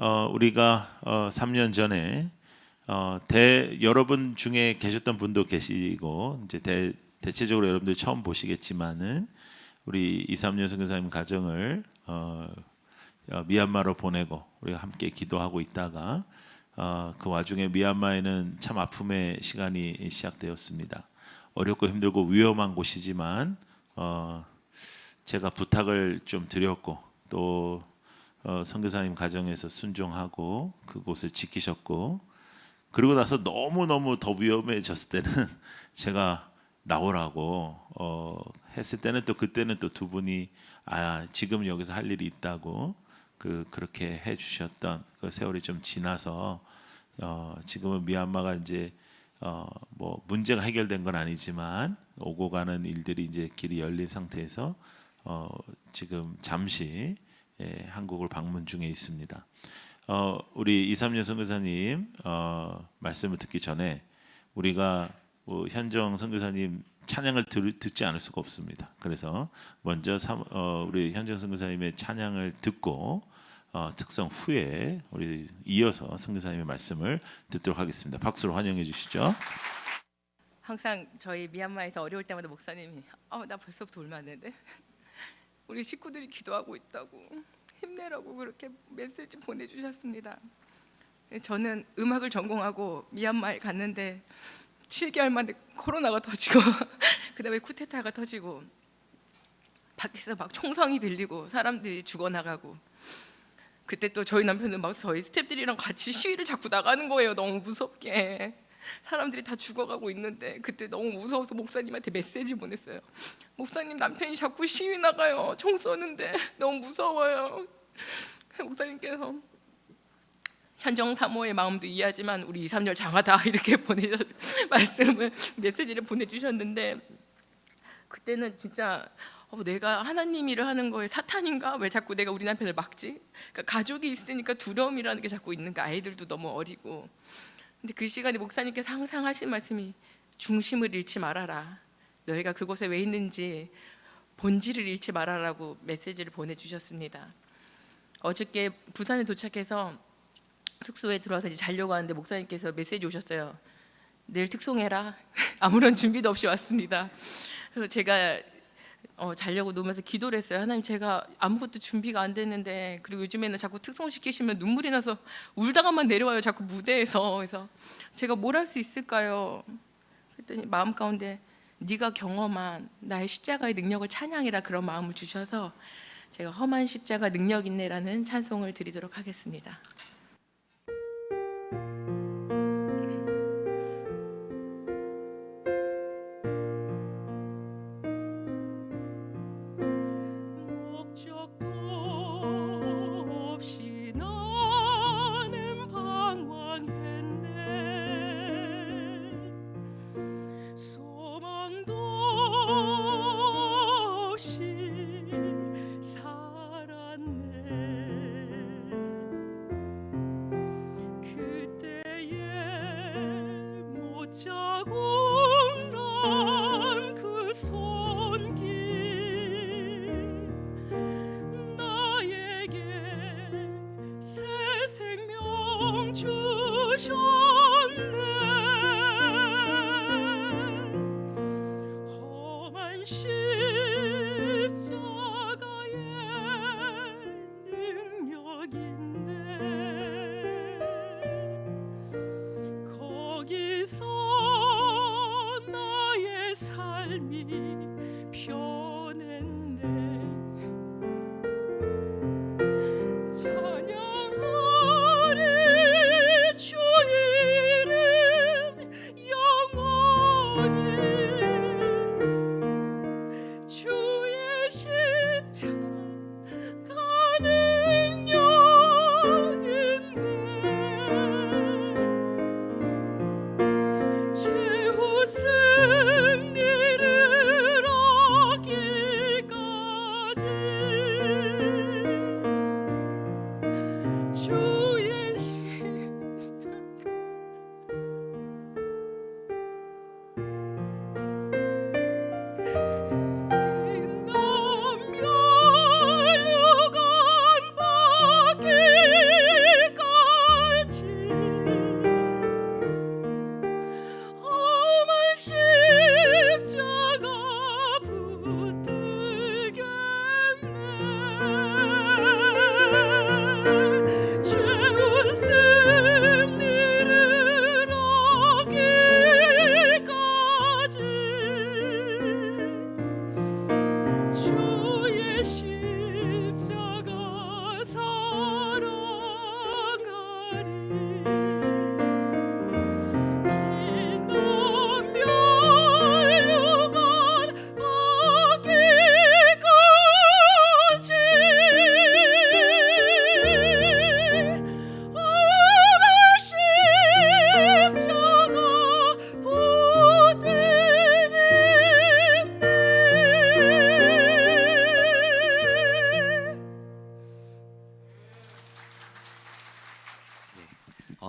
어, 우리가 어, 3년 전에 어, 대 여러분 중에 계셨던 분도 계시고 이제 대, 대체적으로 여러분들 처음 보시겠지만은 우리 2, 3년 선교사님 가정을 어, 어, 미얀마로 보내고 우리가 함께 기도하고 있다가 어, 그 와중에 미얀마에는 참 아픔의 시간이 시작되었습니다. 어렵고 힘들고 위험한 곳이지만 어, 제가 부탁을 좀 드렸고 또 어, 선교사님 가정에서 순종하고 그곳을 지키셨고 그리고 나서 너무 너무 더 위험해졌을 때는 제가 나오라고 어, 했을 때는 또 그때는 또 두 분이 아 지금 여기서 할 일이 있다고 그 그렇게 해주셨던 그 세월이 좀 지나서 어, 지금은 미얀마가 이제 어, 뭐 문제가 해결된 건 아니지만 오고 가는 일들이 이제 길이 열린 상태에서 어, 지금 잠시 예, 한국을 방문 중에 있습니다. 어, 우리 이삼년 선교사님 어, 말씀을 듣기 전에 우리가 뭐 현정 선교사님 찬양을 들, 듣지 않을 수가 없습니다. 그래서 먼저 삼, 어, 우리 현정 선교사님의 찬양을 듣고 어, 특성 후에 우리 이어서 선교사님의 말씀을 듣도록 하겠습니다. 박수로 환영해 주시죠. 항상 저희 미얀마에서 어려울 때마다 목사님이 어, 나 벌써부터 울면 안 되는데 우리 식구들이 기도하고 있다고 힘내라고 그렇게 메시지 보내주셨습니다. 저는 음악을 전공하고 미얀마에 갔는데 7개월 만에 코로나가 터지고 그다음에 쿠데타가 터지고 밖에서 막 총성이 들리고 사람들이 죽어나가고 그때 또 저희 남편은 막 저희 스탭들이랑 같이 시위를 자꾸 나가는 거예요. 너무 무섭게. 사람들이 다 죽어가고 있는데 그때 너무 무서워서 목사님한테 메시지 보냈어요. 목사님 남편이 자꾸 시위 나가요. 총 쏘는데 너무 무서워요. 목사님께서 현정 사모의 마음도 이해하지만 우리 2, 3절 장하다 이렇게 보내 말씀을 메시지를 보내주셨는데 그때는 진짜 어, 내가 하나님 일을 하는 거에 사탄인가? 왜 자꾸 내가 우리 남편을 막지? 그러니까 가족이 있으니까 두려움이라는 게 자꾸 있는 거 아이들도 너무 어리고 근데 그 시간에 목사님께서 항상 하신 말씀이 중심을 잃지 말아라. 너희가 그곳에 왜 있는지 본질을 잃지 말아라고 메시지를 보내주셨습니다. 어저께 부산에 도착해서 숙소에 들어와서 이제 자려고 하는데 목사님께서 메시지 오셨어요. 내일 특송해라. 아무런 준비도 없이 왔습니다. 그래서 제가 어, 자려고 누우면서 기도를 했어요. 하나님 제가 아무것도 준비가 안 됐는데 그리고 요즘에는 자꾸 특송 시키시면 눈물이 나서 울다가만 내려와요. 자꾸 무대에서 그래서 제가 뭘 할 수 있을까요? 그랬더니 마음 가운데 네가 경험한 나의 십자가의 능력을 찬양이라 그런 마음을 주셔서 제가 험한 십자가 능력 있네라는 찬송을 드리도록 하겠습니다. 험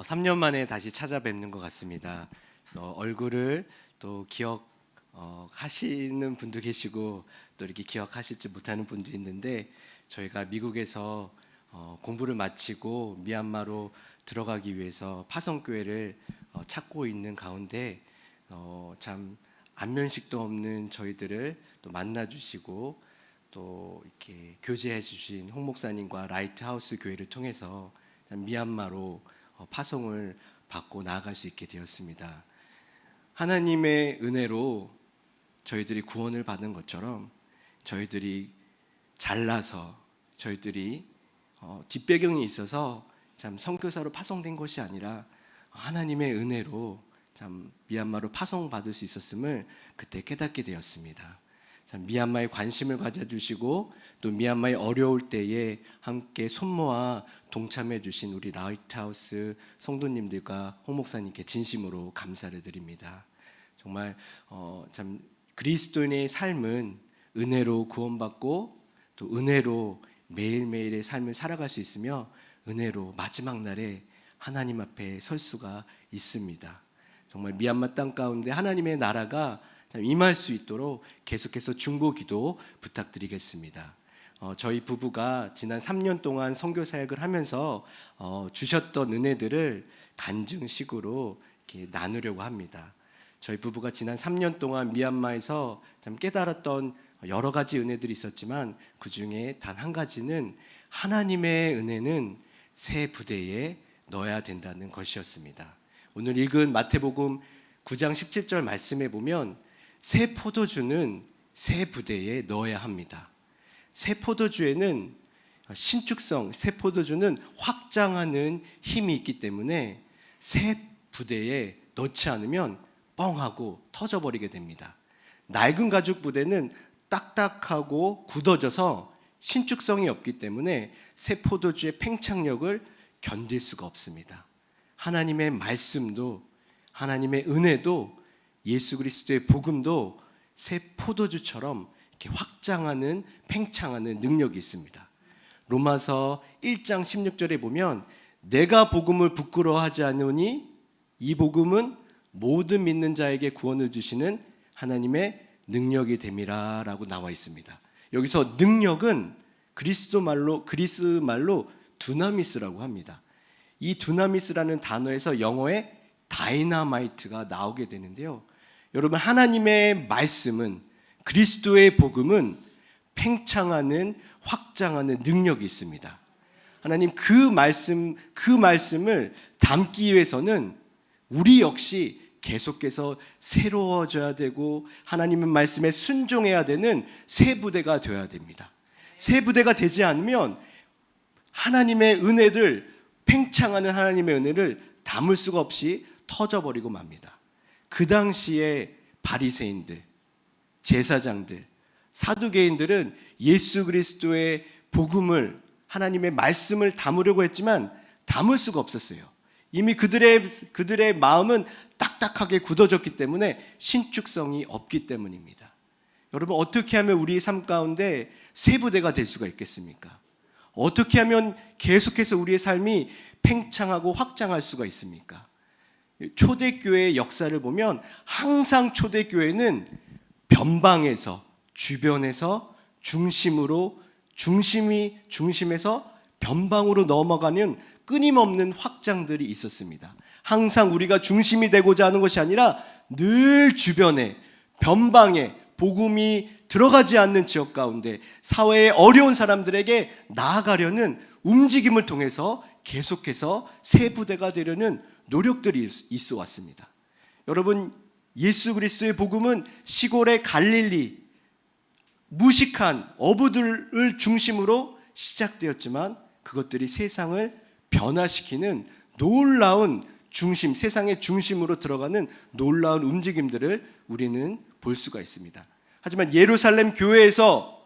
3년 만에 다시 찾아뵙는 것 같습니다. 어, 얼굴을 또 기억 어, 분도 계시고 또 이렇게 기억하실지 못하는 분도 있는데 저희가 미국에서 어, 공부를 마치고 미얀마로 들어가기 위해서 파송교회를 어, 찾고 있는 가운데 어, 참 안면식도 없는 저희들을 또 만나주시고 또 이렇게 교제해 주신 홍 목사님과 라이트하우스 교회를 통해서 참 미얀마로 어, 파송을 받고 나아갈 수 있게 되었습니다. 하나님의 은혜로 저희들이 구원을 받은 것처럼 저희들이 잘나서 저희들이 어, 뒷배경이 있어서 참 선교사로 파송된 것이 아니라 하나님의 은혜로 참 미얀마로 파송받을 수 있었음을 그때 깨닫게 되었습니다. 참 미얀마에 관심을 가져주시고 또 미얀마의 어려울 때에 함께 손모아 동참해 주신 우리 라이트하우스 성도님들과 홍 목사님께 진심으로 감사를 드립니다. 정말 어, 참 그리스도인의 삶은 은혜로 구원받고 또 은혜로 매일매일의 삶을 살아갈 수 있으며 은혜로 마지막 날에 하나님 앞에 설 수가 있습니다. 정말 미얀마 땅 가운데 하나님의 나라가 참 임할 수 있도록 계속해서 중보 기도 부탁드리겠습니다. 어, 저희 부부가 지난 3년 동안 선교 사역을 하면서 어, 주셨던 은혜들을 간증식으로 이렇게 나누려고 합니다. 저희 부부가 지난 3년 동안 미얀마에서 참 깨달았던 여러 가지 은혜들이 있었지만 그 중에 단 한 가지는 하나님의 은혜는 새 부대에 넣어야 된다는 것이었습니다. 오늘 읽은 마태복음 9장 17절 말씀에 보면 새 포도주는 새 부대에 넣어야 합니다. 새 포도주에는 신축성, 새 포도주는 확장하는 힘이 있기 때문에 새 부대에 넣지 않으면 뻥하고 터져버리게 됩니다. 낡은 가죽 부대는 딱딱하고 굳어져서 신축성이 없기 때문에 새 포도주의 팽창력을 견딜 수가 없습니다. 하나님의 말씀도 하나님의 은혜도 예수 그리스도의 복음도 새 포도주처럼 이렇게 확장하는 팽창하는 능력이 있습니다. 로마서 1장 16절에 보면 내가 복음을 부끄러워하지 않으니 이 복음은 모든 믿는 자에게 구원을 주시는 하나님의 능력이 됨이라라고 나와 있습니다. 여기서 능력은 그리스도 말로 그리스 말로 두나미스라고 합니다. 이 두나미스라는 단어에서 영어의 다이나마이트가 나오게 되는데요. 여러분 하나님의 말씀은 그리스도의 복음은 팽창하는 확장하는 능력이 있습니다. 하나님 그 말씀 그 말씀을 담기 위해서는 우리 역시 계속해서 새로워져야 되고 하나님의 말씀에 순종해야 되는 새 부대가 되어야 됩니다. 새 부대가 되지 않으면 하나님의 은혜를 팽창하는 하나님의 은혜를 담을 수가 없이 터져버리고 맙니다. 그 당시에 바리새인들, 제사장들, 사두개인들은 예수 그리스도의 복음을 하나님의 말씀을 담으려고 했지만 담을 수가 없었어요. 이미 그들의 그들의 마음은 딱딱하게 굳어졌기 때문에 신축성이 없기 때문입니다. 여러분 어떻게 하면 우리 삶 가운데 새 부대가 될 수가 있겠습니까? 어떻게 하면 계속해서 우리의 삶이 팽창하고 확장할 수가 있습니까? 초대교회의 역사를 보면 항상 초대교회는 변방에서 주변에서 중심으로 중심이 중심에서 변방으로 넘어가는 끊임없는 확장들이 있었습니다. 항상 우리가 중심이 되고자 하는 것이 아니라 늘 주변에 변방에 복음이 들어가지 않는 지역 가운데 사회의 어려운 사람들에게 나아가려는 움직임을 통해서 계속해서 새 부대가 되려는 노력들이 있어 왔습니다. 여러분 예수 그리스도의 복음은 시골의 갈릴리 무식한 어부들을 중심으로 시작되었지만 그것들이 세상을 변화시키는 놀라운 중심, 세상의 중심으로 들어가는 놀라운 움직임들을 우리는 볼 수가 있습니다. 하지만 예루살렘 교회에서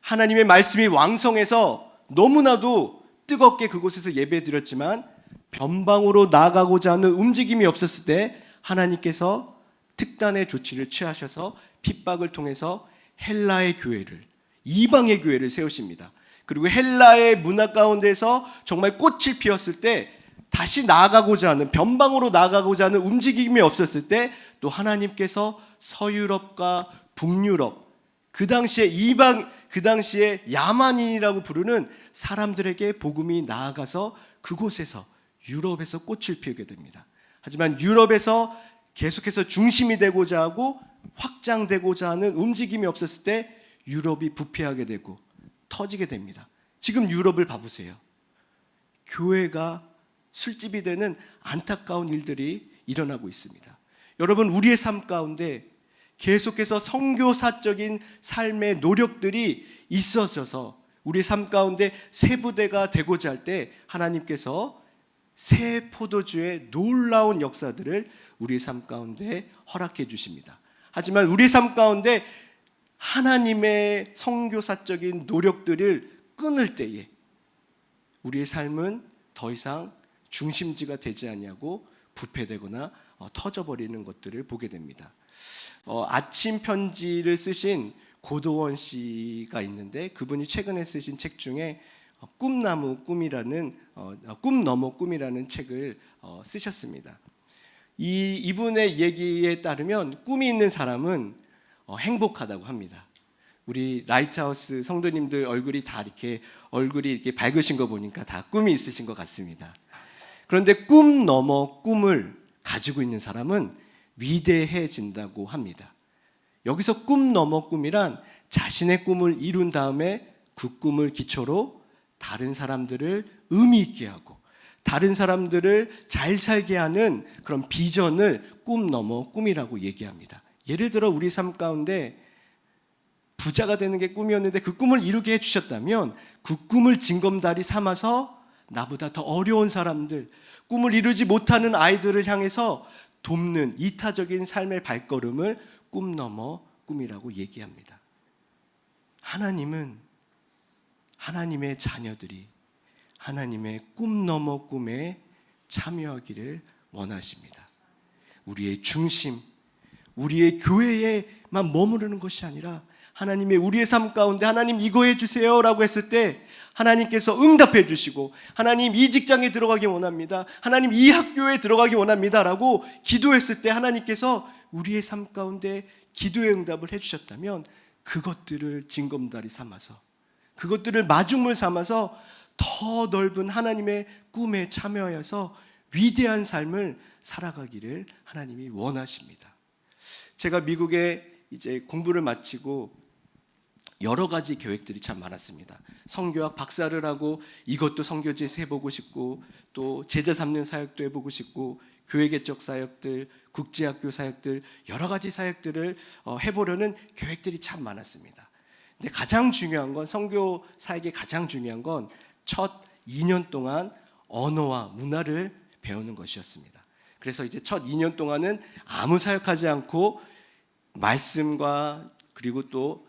하나님의 말씀이 왕성해서 너무나도 뜨겁게 그곳에서 예배 드렸지만 변방으로 나가고자 하는 움직임이 없었을 때 하나님께서 특단의 조치를 취하셔서 핍박을 통해서 헬라의 교회를 이방의 교회를 세우십니다. 그리고 헬라의 문화 가운데서 정말 꽃을 피웠을 때 다시 나아가고자 하는 변방으로 나아가고자 하는 움직임이 없었을 때 또 하나님께서 서유럽과 북유럽 그 당시에 이방 그 당시에 야만인이라고 부르는 사람들에게 복음이 나아가서 그곳에서 유럽에서 꽃을 피우게 됩니다. 하지만 유럽에서 계속해서 중심이 되고자 하고 확장되고자 하는 움직임이 없었을 때 유럽이 부패하게 되고 터지게 됩니다. 지금 유럽을 봐보세요. 교회가 술집이 되는 안타까운 일들이 일어나고 있습니다. 여러분 우리의 삶 가운데 계속해서 선교사적인 삶의 노력들이 있어져서 우리의 삶 가운데 새 부대가 되고자 할 때 하나님께서 새 포도주의 놀라운 역사들을 우리의 삶 가운데 허락해 주십니다. 하지만 우리의 삶 가운데 하나님의 선교사적인 노력들을 끊을 때에 우리의 삶은 더 이상 중심지가 되지 아니하고 부패되거나 어, 터져버리는 것들을 보게 됩니다. 어, 아침 편지를 쓰신 고도원 씨가 있는데 그분이 최근에 쓰신 책 중에 어, 꿈나무 꿈이라는 꿈 넘어 꿈이라는 책을 어, 쓰셨습니다. 이 이분의 얘기에 따르면 꿈이 있는 사람은 어, 행복하다고 합니다. 우리 라이트하우스 성도님들 얼굴이 다 이렇게 얼굴이 이렇게 밝으신 거 보니까 다 꿈이 있으신 것 같습니다. 그런데 꿈 넘어 꿈을 가지고 있는 사람은 위대해진다고 합니다. 여기서 꿈 넘어 꿈이란 자신의 꿈을 이룬 다음에 그 꿈을 기초로 다른 사람들을 의미 있게 하고 다른 사람들을 잘 살게 하는 그런 비전을 꿈 넘어 꿈이라고 얘기합니다. 예를 들어 우리 삶 가운데 부자가 되는 게 꿈이었는데 그 꿈을 이루게 해주셨다면 그 꿈을 징검다리 삼아서 나보다 더 어려운 사람들, 꿈을 이루지 못하는 아이들을 향해서 돕는 이타적인 삶의 발걸음을 꿈 넘어 꿈이라고 얘기합니다. 하나님은 하나님의 자녀들이 하나님의 꿈 넘어 꿈에 참여하기를 원하십니다. 우리의 중심, 우리의 교회에만 머무르는 것이 아니라 하나님의 우리의 삶 가운데 하나님 이거 해주세요 라고 했을 때 하나님께서 응답해 주시고 하나님 이 직장에 들어가기 원합니다. 하나님 이 학교에 들어가기 원합니다 라고 기도했을 때 하나님께서 우리의 삶 가운데 기도의 응답을 해주셨다면 그것들을 징검다리 삼아서 그것들을 마중물 삼아서 더 넓은 하나님의 꿈에 참여하여서 위대한 삶을 살아가기를 하나님이 원하십니다. 제가 미국에 이제 공부를 마치고 여러 가지 계획들이 참 많았습니다. 성교학 박사를 하고 이것도 성교지에서 해보고 싶고 또 제자 삼는 사역도 해보고 싶고 교회 개척 사역들, 국제학교 사역들 여러 가지 사역들을 어, 해보려는 계획들이 참 많았습니다. 근데 가장 중요한 건 성교 사역의 가장 중요한 건 첫 2년 동안 언어와 문화를 배우는 것이었습니다. 그래서 이제 첫 2년 동안은 아무 사역하지 않고 말씀과 그리고 또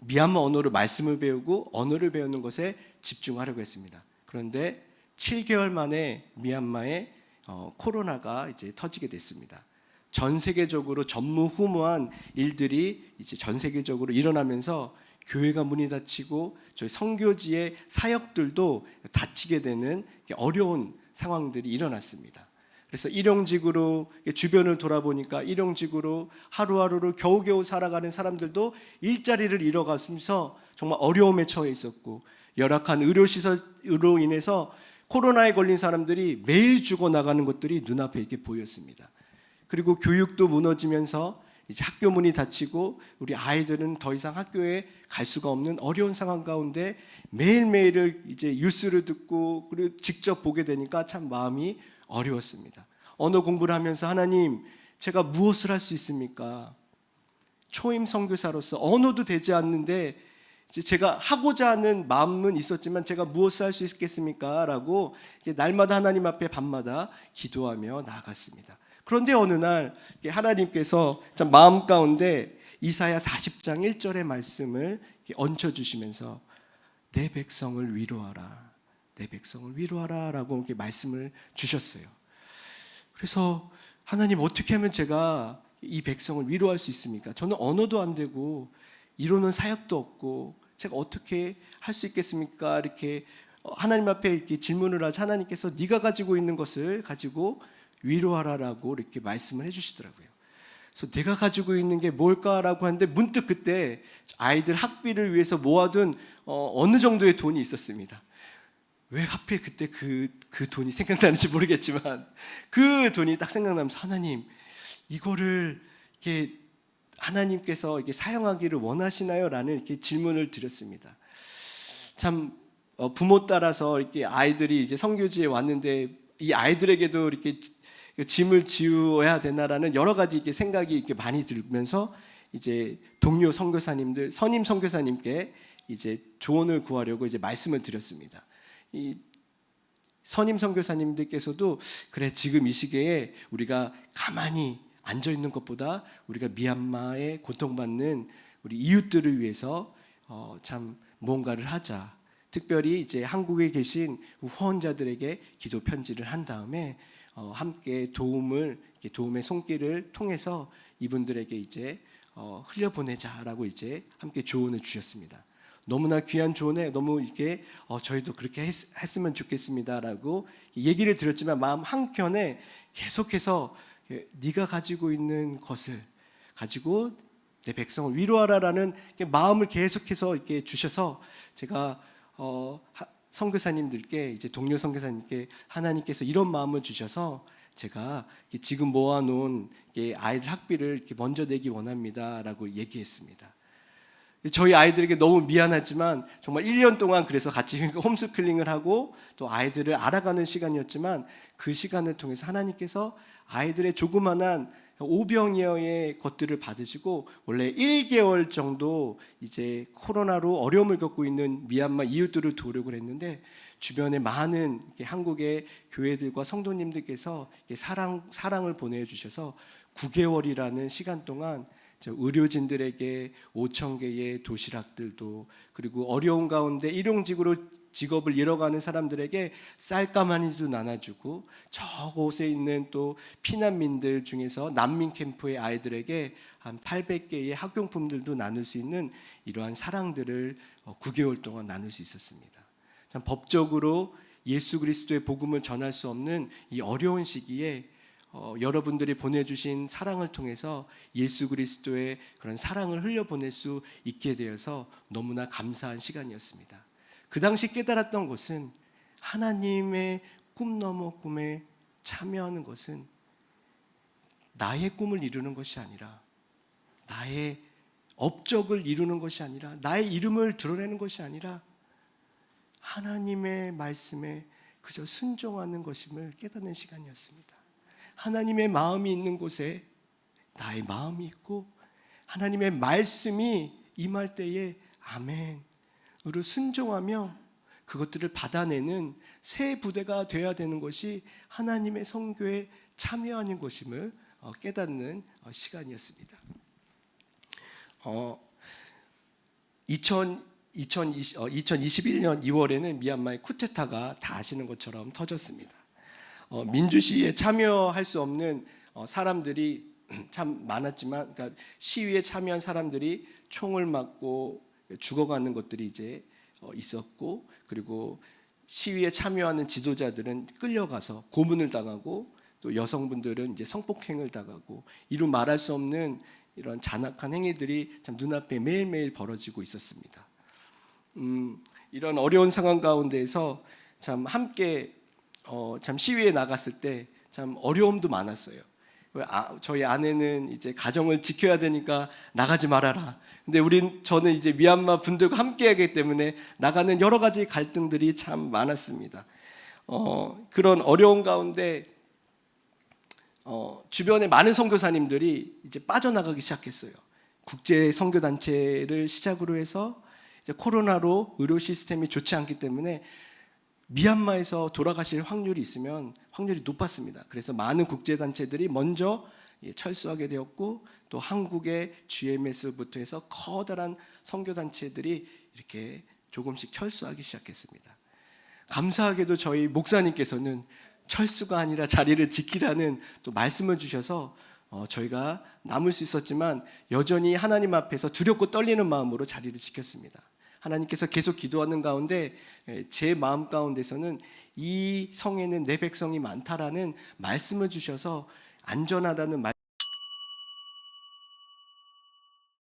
미얀마 언어로 말씀을 배우고 언어를 배우는 것에 집중하려고 했습니다. 그런데 7개월 만에 미얀마에 어, 코로나가 이제 터지게 됐습니다. 전 세계적으로 전무후무한 일들이 이제 전 세계적으로 일어나면서 교회가 문이 닫히고 저희 성교지의 사역들도 닫히게 되는 어려운 상황들이 일어났습니다. 그래서 일용직으로 주변을 돌아보니까 일용직으로 하루하루를 겨우겨우 살아가는 사람들도 일자리를 잃어가면서 정말 어려움에 처해 있었고 열악한 의료시설으로 인해서 코로나에 걸린 사람들이 매일 죽어 나가는 것들이 눈앞에 이렇게 보였습니다. 그리고 교육도 무너지면서 이제 학교 문이 닫히고 우리 아이들은 더 이상 학교에 갈 수가 없는 어려운 상황 가운데 매일매일을 이제 뉴스를 듣고 그리고 직접 보게 되니까 참 마음이 어려웠습니다. 언어 공부를 하면서 하나님 제가 무엇을 할 수 있습니까? 초임 선교사로서 언어도 되지 않는데 제가 하고자 하는 마음은 있었지만 제가 무엇을 할 수 있겠습니까? 라고 날마다 하나님 앞에 밤마다 기도하며 나아갔습니다. 그런데 어느 날 하나님께서 참 마음 가운데 이사야 40장 1절의 말씀을 얹혀 주시면서 내 백성을 위로하라. 내 백성을 위로하라라고 이렇게 말씀을 주셨어요. 그래서 하나님 어떻게 하면 제가 이 백성을 위로할 수 있습니까? 저는 언어도 안 되고 이루는 사역도 없고 제가 어떻게 할 수 있겠습니까? 이렇게 어, 하나님 앞에 이렇게 질문을 하자 하나님께서 네가 가지고 있는 것을 가지고 위로하라라고 이렇게 말씀을 해주시더라고요. 그래서 내가 가지고 있는 게 뭘까라고 하는데 문득 그때 아이들 학비를 위해서 모아둔 어, 어느 정도의 돈이 있었습니다. 왜 하필 그때 그, 그 돈이 생각나는지 모르겠지만 그 돈이 딱 생각나면서 하나님 이거를 이렇게 하나님께서 이게 사용하기를 원하시나요? 라는 이렇게 질문을 드렸습니다. 참 어, 부모 따라서 이렇게 아이들이 이제 성교지에 왔는데 이 아이들에게도 이렇게 지- 짐을 지어야 되나라는 여러 가지 이렇게 생각이 이렇게 많이 들면서 이제 동료 선교사님들 선임 선교사님께 이제 조언을 구하려고 이제 말씀을 드렸습니다. 이 선임 선교사님들께서도 그래 지금 이 시기에 우리가 가만히 앉아 있는 것보다 우리가 미얀마에 고통받는 우리 이웃들을 위해서 어, 참 무언가를 하자. 특별히 이제 한국에 계신 후원자들에게 기도 편지를 한 다음에 어, 함께 도움을 이렇게 도움의 손길을 통해서 이분들에게 이제 어, 흘려보내자라고 이제 함께 조언을 주셨습니다. 너무나 귀한 조언에 너무 이렇게 어, 저희도 그렇게 했, 했으면 좋겠습니다라고 얘기를 드렸지만 마음 한 켠에 계속해서 예, 네가 가지고 있는 것을 가지고 내 백성을 위로하라라는 마음을 계속해서 이렇게 주셔서 제가 어, 하- 선교사님들께 이제 동료 선교사님께 하나님께서 이런 마음을 주셔서 제가 지금 모아놓은 아이들 학비를 먼저 내기 원합니다라고 얘기했습니다. 저희 아이들에게 너무 미안하지만 정말 1년 동안 그래서 같이 홈스쿨링을 하고 또 아이들을 알아가는 시간이었지만 그 시간을 통해서 하나님께서 아이들의 조그만한 오병이어의 것들을 받으시고 원래 1개월 정도 이제 코로나로 어려움을 겪고 있는 미얀마 이웃들을 도우려고 했는데 주변에 많은 한국의 교회들과 성도님들께서 사랑 사랑을 보내 주셔서 9개월이라는 시간 동안 저 의료진들에게 5천 개의 도시락들도 그리고 어려운 가운데 일용직으로 직업을 잃어가는 사람들에게 쌀가마니도 나눠주고 저곳에 있는 또 피난민들 중에서 난민 캠프의 아이들에게 한 800개의 학용품들도 나눌 수 있는 이러한 사랑들을 9개월 동안 나눌 수 있었습니다. 참 법적으로 예수 그리스도의 복음을 전할 수 없는 이 어려운 시기에 어, 여러분들이 보내주신 사랑을 통해서 예수 그리스도의 그런 사랑을 흘려보낼 수 있게 되어서 너무나 감사한 시간이었습니다. 그 당시 깨달았던 것은 하나님의 꿈 넘어 꿈에 참여하는 것은 나의 꿈을 이루는 것이 아니라 나의 업적을 이루는 것이 아니라 나의 이름을 드러내는 것이 아니라 하나님의 말씀에 그저 순종하는 것임을 깨닫는 시간이었습니다. 하나님의 마음이 있는 곳에 나의 마음이 있고 하나님의 말씀이 임할 때에 아멘 으로 순종하며 그것들을 받아내는 새 부대가 되어야 되는 것이 하나님의 성교에 참여하는 것임을 어, 깨닫는 어, 시간이었습니다. 어, 2000, 2020, 어, 2021년 2월에는 미얀마의 쿠데타가 다 아시는 것처럼 터졌습니다. 어, 민주시위에 참여할 수 없는 어, 사람들이 참 많았지만 그러니까 시위에 참여한 사람들이 총을 맞고 죽어가는 것들이 이제 어, 있었고 그리고 시위에 참여하는 지도자들은 끌려가서 고문을 당하고 또 여성분들은 이제 성폭행을 당하고 이루 말할 수 없는 이런 잔악한 행위들이 참 눈앞에 매일매일 벌어지고 있었습니다. 음, 이런 어려운 상황 가운데에서 참 함께 어, 참 시위에 나갔을 때 참 어려움도 많았어요. 왜 아, 저희 아내는 이제 가정을 지켜야 되니까 나가지 말아라. 근데 우린 저는 이제 미얀마 분들과 함께 하기 때문에 나가는 여러 가지 갈등들이 참 많았습니다. 어, 그런 어려운 가운데 어, 주변에 많은 선교사님들이 이제 빠져나가기 시작했어요. 국제 선교 단체를 시작으로 해서 코로나로 의료 시스템이 좋지 않기 때문에 미얀마에서 돌아가실 확률이 있으면 확률이 높았습니다. 그래서 많은 국제 단체들이 먼저 예, 철수하게 되었고 또 한국의 GMS부터 해서 커다란 선교 단체들이 이렇게 조금씩 철수하기 시작했습니다. 감사하게도 저희 목사님께서는 철수가 아니라 자리를 지키라는 또 말씀을 주셔서 어, 저희가 남을 수 있었지만 여전히 하나님 앞에서 두렵고 떨리는 마음으로 자리를 지켰습니다. 하나님께서 계속 기도하는 가운데 에, 제 마음 가운데서는 이 성에는 내 백성이 많다라는 말씀을 주셔서 안전하다는 말